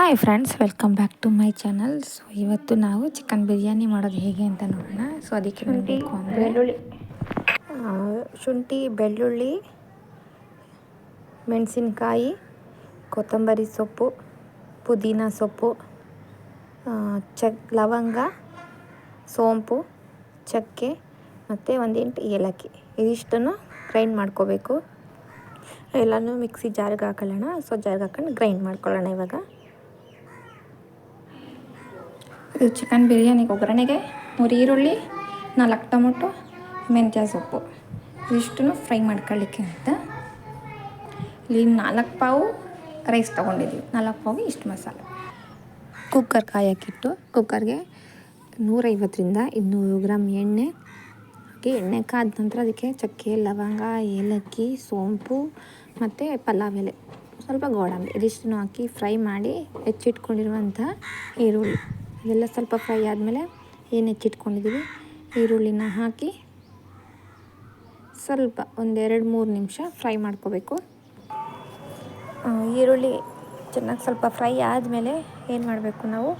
Hi friends welcome back to my channel so ಇವತ್ತು ನಾವು chicken biryani ಮಾಡೋದು ಹೇಗೆ ಅಂತ ನೋಡೋಣ. ಸೊ ಅದಕ್ಕೆ ಬೇಕು ಅಂದರೆ ಬೆಳ್ಳುಳ್ಳಿ. ಶುಂಠಿ ಬೆಳ್ಳುಳ್ಳಿ ಮೆಣಸಿನ್ಕಾಯಿ ಕೊತ್ತಂಬರಿ ಸೊಪ್ಪು ಪುದೀನ ಸೊಪ್ಪು ಚ ಚಕ್ ಲವಂಗ ಸೋಂಪು ಚಕ್ಕೆ ಮತ್ತು ಒಂದೆಂಟು ಏಲಕ್ಕಿ. ಇದಿಷ್ಟನ್ನು ಗ್ರೈಂಡ್ ಮಾಡ್ಕೋಬೇಕು. ಎಲ್ಲನೂ ಮಿಕ್ಸಿ ಜಾರಿಗೆ ಹಾಕೊಳ್ಳೋಣ. ಸೊ ಜಾರಿಗೆ ಹಾಕೊಂಡು ಗ್ರೈಂಡ್ ಮಾಡ್ಕೊಳ್ಳೋಣ ಇವಾಗ. ಇದು ಚಿಕನ್ ಬಿರಿಯಾನಿಗೆ ಒಗ್ಗರಣೆಗೆ, ಮೂರು ಈರುಳ್ಳಿ, ನಾಲ್ಕು ಟೊಮೊಟೊ, ಮೆಂತ್ಯ ಸೊಪ್ಪು. ಇದಿಷ್ಟನ್ನು ಫ್ರೈ ಮಾಡ್ಕೊಳ್ಳಿಕ್ಕೆ ಅಂತ. ಇಲ್ಲಿ ನಾಲ್ಕು ಪಾವು ರೈಸ್ ತೊಗೊಂಡಿದ್ದೀವಿ. ನಾಲ್ಕು ಪಾವು ಇಷ್ಟು ಮಸಾಲೆ. ಕುಕ್ಕರ್ ಕಾಯಕ್ಕಿಟ್ಟು, ಕುಕ್ಕರ್ಗೆ ನೂರೈವತ್ತರಿಂದ ಇನ್ನೂರು ಗ್ರಾಮ್ ಎಣ್ಣೆ. ಹಾಕಿ ಎಣ್ಣೆ ಕಾದ ನಂತರ ಅದಕ್ಕೆ ಚಕ್ಕೆ, ಲವಂಗ, ಏಲಕ್ಕಿ, ಸೋಂಪು ಮತ್ತು ಪಲಾವ್ ಎಲೆ. ಸ್ವಲ್ಪ ಗೋಡಂಬಿ. ಇದಿಷ್ಟನ್ನು ಹಾಕಿ ಫ್ರೈ ಮಾಡಿ ಹೆಚ್ಚಿಟ್ಕೊಂಡಿರುವಂಥ ಈರುಳ್ಳಿ. ಇದೆಲ್ಲ ಸ್ವಲ್ಪ ಫ್ರೈ ಆದಮೇಲೆ ಏನು ಹೆಚ್ಚಿಟ್ಕೊಂಡಿದ್ದೀವಿ. ಈರುಳ್ಳಿನ ಹಾಕಿ ಸ್ವಲ್ಪ ಒಂದೆರಡು ಮೂರು ನಿಮಿಷ ಫ್ರೈ ಮಾಡ್ಕೋಬೇಕು. ಈರುಳ್ಳಿ ಚೆನ್ನಾಗಿ ಸ್ವಲ್ಪ ಫ್ರೈ ಆದಮೇಲೆ ಏನು ಮಾಡಬೇಕು ನಾವು?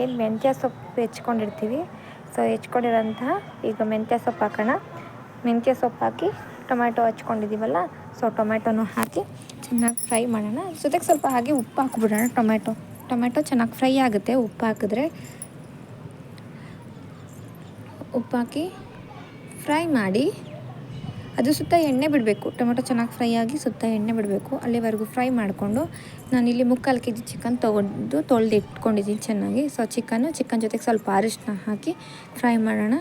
ಏನು ಮೆಂತ್ಯ ಸೊಪ್ಪು ಹೆಚ್ಕೊಂಡಿರ್ತೀವಿ. ಸೊ ಹೆಚ್ಕೊಂಡಿರೋಂತಹ ಈಗ ಮೆಂತ್ಯ ಸೊಪ್ಪು ಹಾಕೋಣ. ಮೆಂತ್ಯ ಸೊಪ್ಪು ಹಾಕಿ ಟೊಮ್ಯಾಟೊ ಹಚ್ಕೊಂಡಿದ್ದೀವಲ್ಲ ಸೊ ಟೊಮ್ಯಾಟೊನೂ ಹಾಕಿ ಚೆನ್ನಾಗಿ ಫ್ರೈ ಮಾಡೋಣ. ಜೊತೆಗೆ ಸ್ವಲ್ಪ ಹಾಗೆ ಉಪ್ಪು ಹಾಕ್ಬಿಡೋಣ ಟೊಮ್ಯಾಟೊ. ಟೊಮ್ಯಾಟೊ ಚೆನ್ನಾಗಿ ಫ್ರೈ ಆಗುತ್ತೆ, ಉಪ್ಪು ಹಾಕಿದ್ರೆ ಉಪ್ಪು ಹಾಕಿ ಫ್ರೈ ಮಾಡಿ, ಅದು ಸುತ್ತ ಎಣ್ಣೆ ಬಿಡಬೇಕು. ಟೊಮೊಟೊ ಚೆನ್ನಾಗಿ ಫ್ರೈ ಆಗಿ ಸುತ್ತ ಎಣ್ಣೆ ಬಿಡಬೇಕು. ಅಲ್ಲಿವರೆಗೂ ಫ್ರೈ ಮಾಡಿಕೊಂಡು ನಾನಿಲ್ಲಿ ಮುಕ್ಕಾಲು ಕೆ ಜಿ ಚಿಕನ್ ತೊಗೊಂಡು ತೊಳೆದು ಇಟ್ಕೊಂಡಿದ್ದೀನಿ ಚೆನ್ನಾಗಿ. ಸೊ ಚಿಕನ್ನು ಚಿಕನ್ ಜೊತೆಗೆ ಸ್ವಲ್ಪ ಅರಿಶಿನ ಹಾಕಿ ಫ್ರೈ ಮಾಡೋಣ.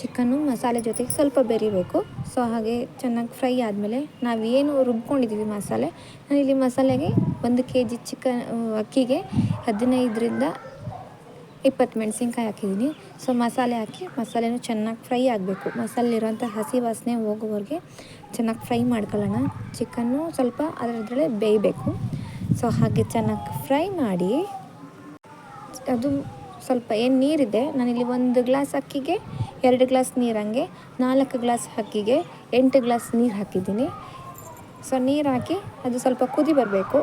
ಚಿಕನ್ನು ಮಸಾಲೆ ಜೊತೆಗೆ ಸ್ವಲ್ಪ ಬೆರಿಬೇಕು. ಸೊ ಹಾಗೆ ಚೆನ್ನಾಗಿ ಫ್ರೈ ಆದಮೇಲೆ ನಾವೇನು ರುಬ್ಕೊಂಡಿದ್ದೀವಿ ಮಸಾಲೆ, ನಾನಿಲ್ಲಿ ಮಸಾಲೆಗೆ ಒಂದು ಕೆ ಜಿ ಚಿಕನ್ ಅಕ್ಕಿಗೆ ಹದಿನೈದರಿಂದ ಇಪ್ಪತ್ತು ಮೆಣಸಿನ್ಕಾಯಿ ಹಾಕಿದ್ದೀನಿ. ಸೊ ಮಸಾಲೆ ಹಾಕಿ ಮಸಾಲೆನೂ ಚೆನ್ನಾಗಿ ಫ್ರೈ ಆಗಬೇಕು. ಮಸಾಲೆಲಿರೋಂಥ ಹಸಿ ವಾಸನೆ ಹೋಗೋವರೆಗೆ ಚೆನ್ನಾಗಿ ಫ್ರೈ ಮಾಡ್ಕೊಳ್ಳೋಣ. ಚಿಕನ್ನು ಸ್ವಲ್ಪ ಅದರದ್ರಲ್ಲೇ ಬೇಯಬೇಕು. ಸೊ ಹಾಗೆ ಚೆನ್ನಾಗಿ ಫ್ರೈ ಮಾಡಿ ಅದು ಸ್ವಲ್ಪ ಏನು ನೀರಿದೆ, ನಾನಿಲ್ಲಿ ಒಂದು ಗ್ಲಾಸ್ ಅಕ್ಕಿಗೆ, ಎರಡು ಗ್ಲಾಸ್ ನೀರು ನಾಲ್ಕು ಗ್ಲಾಸ್ ಅಕ್ಕಿಗೆ, ಎಂಟು ಗ್ಲಾಸ್ ನೀರು ಹಾಕಿದ್ದೀನಿ. ಸೊ ನೀರು ಹಾಕಿ ಅದು ಸ್ವಲ್ಪ ಕುದಿ ಬರಬೇಕು.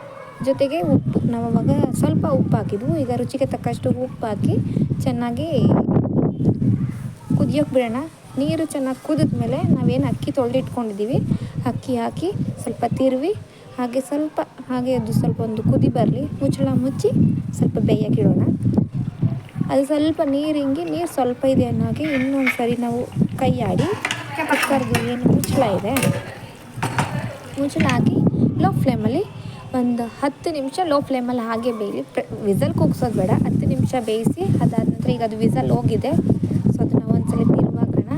ಜೊತೆಗೆ ಉಪ್ಪು, ನಾವು ಅವಾಗ ಸ್ವಲ್ಪ ಉಪ್ಪು ಹಾಕಿದ್ವು ಈಗ ರುಚಿಗೆ ತಕ್ಕಷ್ಟು ಉಪ್ಪು ಹಾಕಿ ಚೆನ್ನಾಗಿ ಕುದಿಯೋಕೆ ಬಿಡೋಣ. ನೀರು ಚೆನ್ನಾಗಿ ಕುದಿದ ಮೇಲೆ ನಾವೇನು ಅಕ್ಕಿ ತೊಳೆದಿಟ್ಕೊಂಡಿದ್ದೀವಿ. ಅಕ್ಕಿ ಹಾಕಿ ಸ್ವಲ್ಪ ತಿರುವಿ, ಹಾಗೆ ಸ್ವಲ್ಪ, ಹಾಗೆ ಅದು ಸ್ವಲ್ಪ ಒಂದು ಕುದಿ ಬರಲಿ, ಮುಚ್ಚಳ ಮುಚ್ಚಿ ಸ್ವಲ್ಪ ಬೇಯಕ್ಕಿಡೋಣ ಅದು ಸ್ವಲ್ಪ ನೀರು ಹಿಂಗೆ ನೀರು ಸ್ವಲ್ಪ ಇದೆ ಅನ್ನೋ ಹಾಗೆ ಇನ್ನೊಂದು ಸರಿ ನಾವು ಕೈ ಆಡಿ ಕುಕ್ಕರ್ದು ಏನು ಮುಚ್ಚಳ ಇದೆ, ಮುಚ್ಚಳ ಹಾಕಿ ಲೋ ಫ್ಲೇಮಲ್ಲಿ ಒಂದು ಹತ್ತು ನಿಮಿಷ ಲೋ ಫ್ಲೇಮಲ್ಲಿ ಹಾಗೆ ಬೇಯಲಿ. ವಿಸಲ್ ಕೂಗ್ಸೋದು ಬೇಡ. ಹತ್ತು ನಿಮಿಷ ಬೇಯಿಸಿ, ಅದಾದ ನಂತರ ಈಗ ಅದು ವಿಸಲ್ ಹೋಗಿದೆ. ಸೊ ಅದನ್ನು ಒಂದ್ಸಲ ತಿರುವಾಕೋಣ.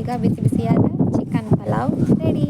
ಈಗ ಬಿಸಿ ಬಿಸಿಯಾದ ಚಿಕನ್ ಪಲಾವ್ ರೆಡಿ